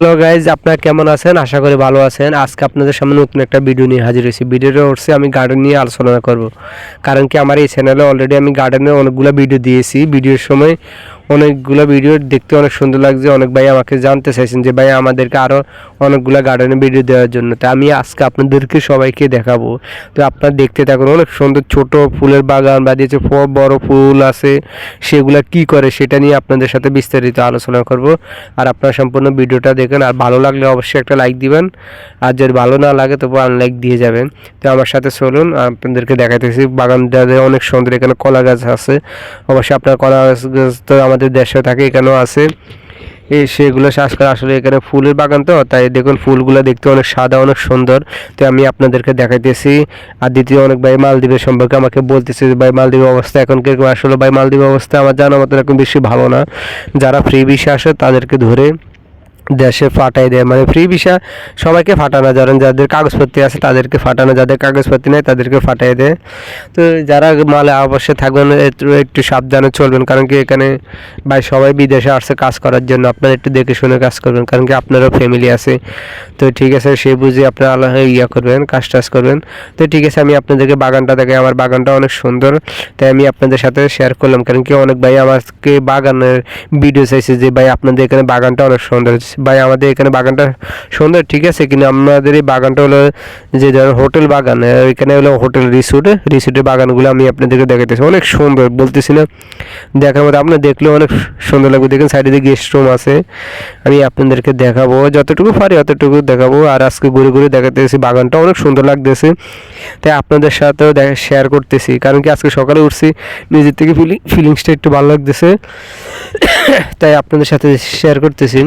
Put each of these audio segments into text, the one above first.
Hello guys, আপনারা কেমন আছেন? আশা করি ভালো আছেন। আজকে আপনাদের সামনে নতুন একটা ভিডিও নিয়ে হাজির হয়েছি। ভিডিওটা হচ্ছে আমি গার্ডেন নিয়ে আলোচনা করব। কারণ কি আমার এই চ্যানেলে অলরেডি আমি গার্ডেনে অনেকগুলো ভিডিও দিয়েছি। ভিডিওর সময় অনেকগুলো ভিডিও দেখতে অনেক সুন্দর লাগছে। অনেক ভাই আমাকে জানতে চাইছেন যে, ভাই, আমাদেরকে আরও অনেকগুলো গার্ডেনের ভিডিও দেওয়ার জন্য। তো আমি আজকে আপনাদেরকে সবাইকে দেখাবো। তো আপনারা দেখতে থাকুন, অনেক সুন্দর ছোট ফুলের বাগান, বা দিয়েছে বড় ফুল আছে, সেগুলো কি করে সেটা নিয়ে আপনাদের সাথে বিস্তারিত আলোচনা করব। আর আপনারা সম্পূর্ণ ভিডিওটা দেখেন, আর ভালো লাগলে অবশ্যই একটা লাইক দিবেন। আর যদি ভালো না লাগে তবু আনলাইক দিয়ে যাবেন। তো আমার সাথে চলুন, আপনাদেরকে দেখাতেছি বাগানটা অনেক সুন্দর এখানে কলা গাছ আছে। অবশ্যই আপনার কলা গাছ তো আমাদের দেশে থাকে, এখানেও আছে। এই সেগুলো শ্বাস করা আসলে এখানে ফুলের বাগান তো, তাই দেখুন ফুলগুলো দেখতে অনেক সাদা, অনেক সুন্দর। তো আমি আপনাদেরকে দেখাইতেছি। আর দ্বিতীয় অনেক ভাই মালদ্বীপের সম্পর্কে আমাকে বলতেছে ভাই, মালদ্বীপের অবস্থা এখন কীরকম? আসলে ভাই, মালদ্বীপের অবস্থা আমার জানা মতো এরকম বেশি ভালো না। যারা ফ্রি বিষে আসে তাদেরকে ধরে দেশে ফাটাই দেয়। মানে ফ্রি ভিসা সবাইকে ফাটানো, ধরেন যাদের কাগজপত্র আছে তাদেরকে ফাটানো, যাদের কাগজপত্র নেই তাদেরকে ফাটাই দেয়। তো যারা মালে অবশ্যই থাকবেন, একটু সাবধানে চলবেন, কারণ কি এখানে ভাই সবাই বিদেশে আসছে কাজ করার জন্য। আপনারা একটু দেখে শুনে কাজ করবেন, কারণ কি আপনারও ফ্যামিলি আছে। তো ঠিক আছে, সে বুঝে আপনারা আল্লাহ ইয়া করবেন, কাজ টাজ করবেন। তো ঠিক আছে, আমি আপনাদেরকে বাগানটা দেখাই আমার বাগানটা অনেক সুন্দর, তাই আমি আপনাদের সাথে শেয়ার করলাম। কারণ কি অনেক ভাই আমাকে বাগানের ভিডিও চাইছে যে, ভাই, আপনাদের এখানে বাগানটা অনেক সুন্দর ভাই, আমাদের এখানে বাগানটা সুন্দর, ঠিক আছে? কিন্তু আমাদের এই বাগানটা হলো যে ধরেন হোটেল বাগান এখানে হলো হোটেল রিসোর্ট, রিসোর্টের বাগানগুলো আমি আপনাদেরকে দেখাতেছি অনেক সুন্দর, বলতেছি না, দেখার মতো আপনার দেখলেও অনেক সুন্দর লাগবে। দেখেন সাইডে দিয়ে গেস্ট রুম আছে, আমি আপনাদেরকে দেখাবো, যতটুকু পারি অতটুকু দেখাবো। আর আজকে ঘুরে ঘুরে দেখাতেছি বাগানটা অনেক সুন্দর লাগতেছে। তাই আপনাদের সাথেও শেয়ার করতেছি। কারণ কি আজকে সকালে উঠছি, নিজের থেকে ফিলিং ফিলিংসটা একটু ভালো লাগতেছে। তাই আপনাদের সাথে শেয়ার করতেছি।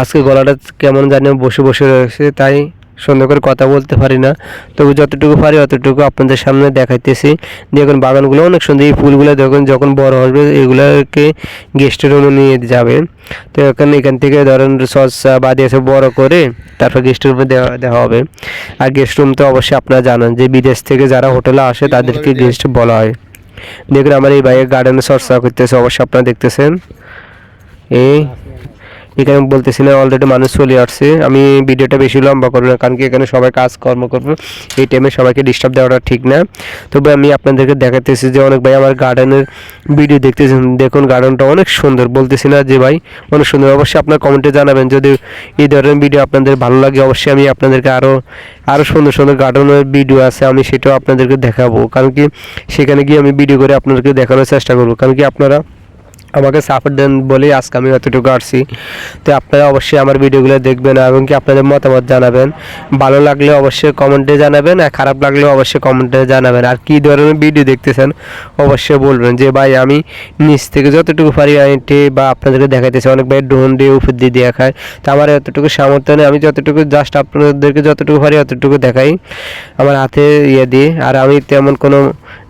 আজকে গলাটা কেমন জানি বসে বসে রয়েছে, তাই সুন্দর করে কথা বলতে পারি না। তবু যতটুকু পারি অতটুকু আপনাদের সামনে দেখাইতেছি। দেখুন, বাগানগুলো অনেক সুন্দর। এই ফুলগুলো দেখুন, যখন বড় হবে এগুলোকে গেস্টের রুমে নিয়ে যাবে। তো এখন এখান থেকে ধরেন সসা বা দিয়েছে বড় করে তারপর গেস্ট রুমে দেওয়া দেওয়া হবে। আর গেস্ট রুম তো অবশ্যই আপনারা জানেন যে বিদেশ থেকে যারা হোটেলে আসে তাদেরকে গেস্ট বলা হয়। দেখুন, আমার এই বাইরে গার্ডেনে চর্চা করতেছে, অবশ্যই আপনারা দেখতেছেন। এই এখানে বলতেছি না অলরেডি মানুষ চলে আসছে। আমি ভিডিওটা বেশি লম্বা করব না, কারণ কি এখানে সবাই কাজকর্ম করব। এই টাইমে সবাইকে ডিস্টার্ব দেওয়াটা ঠিক না। তবে আমি আপনাদেরকে দেখাতেছি যে অনেক ভাই আমার গার্ডেনের ভিডিও দেখতেছেন। দেখুন গার্ডেনটা অনেক সুন্দর। বলতেছি না যে ভাই, অনেক সুন্দর। অবশ্যই আপনার কমেন্টে জানাবেন। যদি এই ধরনের ভিডিও আপনাদের ভালো লাগে, অবশ্যই আমি আপনাদেরকে আরও আরও সুন্দর সুন্দর গার্ডেনের ভিডিও আছে, আমি সেটাও আপনাদেরকে দেখাবো। কারণ কি, সেখানে গিয়ে আমি ভিডিও করে আপনাদেরকে দেখানোর চেষ্টা করব। কারণ কি আপনারা আমাকে সাপোর্ট দেন বলেই আজকে আমি এতটুকু আসছি। তো আপনারা অবশ্যই আমার ভিডিওগুলো দেখবেন এবং কি আপনাদের মতামত জানাবেন। ভালো লাগলে অবশ্যই কমেন্টে জানাবেন, আর খারাপ লাগলে অবশ্যই কমেন্টে জানাবেন। আর কী ধরনের ভিডিও দেখতেছেন, অবশ্যই বলবেন যে, ভাই, আমি নিচ থেকে যতটুকু পারি আইটে বা আপনাদেরকে দেখাইতেছি। অনেক ভাই ড্রোন দিয়ে উপর দিয়ে দেখায় তো আমার এতটুকু সামর্থ্য নেই। আমি যতটুকু জাস্ট আপনাদেরকে যতটুকু পারি, অতটুকু দেখাই। আমার হাতে ইয়ে দিয়ে। আর আমি তেমন কোনো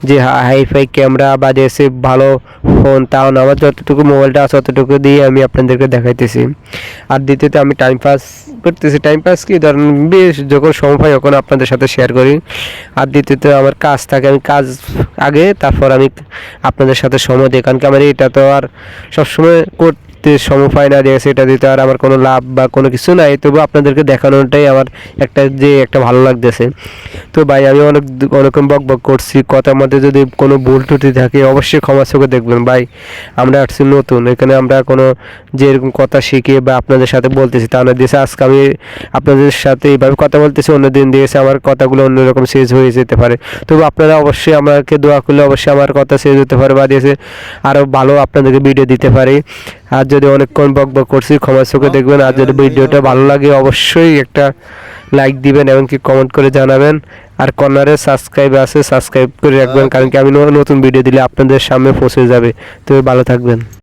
যে হাইফাই ক্যামেরা বা দেশে ভালো ফোন তাও না আমার যতটুকু মোবাইলটা আছে ততটুকু দিয়ে আমি আপনাদেরকে দেখাইতেছি। আর দ্বিতীয়ত আমি টাইম পাস করতেছি। টাইম পাস কি? ধরেন বেশ যখন সময় পাই, তখন আপনাদের সাথে শেয়ার করি। আর দ্বিতীয়ত আমার কাজ থাকে, আমি কাজ আগে, তারপর আমি আপনাদের সাথে সময় দিই। কারণ কি? আমার এটা তো আর সবসময় করতে সময় পাই না দিয়ে সেটা দিতে আর আমার কোনো লাভ বা কোনো কিছু নাই। তবু আপনাদেরকে দেখানোটাই আমার একটা যে একটা ভালো লাগতেছে। তো ভাই, আমি অনেক অনেকক্ষণ বক বক করছি। কথার মধ্যে যদি কোনো ভুল ত্রুটি থাকে অবশ্যই ক্ষমা চোখে দেখবেন। ভাই, আমরা আসছি নতুন। এখানে আমরা কোনো যে এরকম কথা শিখে বা আপনাদের সাথে বলতেছি তা না। দিয়েছে, আজকে আমি আপনাদের সাথে এইভাবে কথা বলতেছি, অন্য দিন দিয়েছে, আমার কথাগুলো অন্যরকম শেষ হয়ে যেতে পারে। তবু আপনারা অবশ্যই আমাকে দোয়া করলে অবশ্যই আমার কথা শেষ হতে পারে বা দিয়েছে আরও ভালো আপনাদেরকে ভিডিও দিতে পারি। আর যদি অনেকক্ষণ বক বক করছি ক্ষমা চোখে দেখবেন। আর যদি ভিডিওটা ভালো লাগে অবশ্যই একটা লাইক দিবেন এবং কি কমেন্ট করে জানাবেন। আর কর্নারে সাবস্ক্রাইব আছে সাবস্ক্রাইব করে রাখবেন কারণ কি আমি নতুন ভিডিও দিলে আপনাদের সামনে পৌঁছে যাবে। তো ভালো থাকবেন।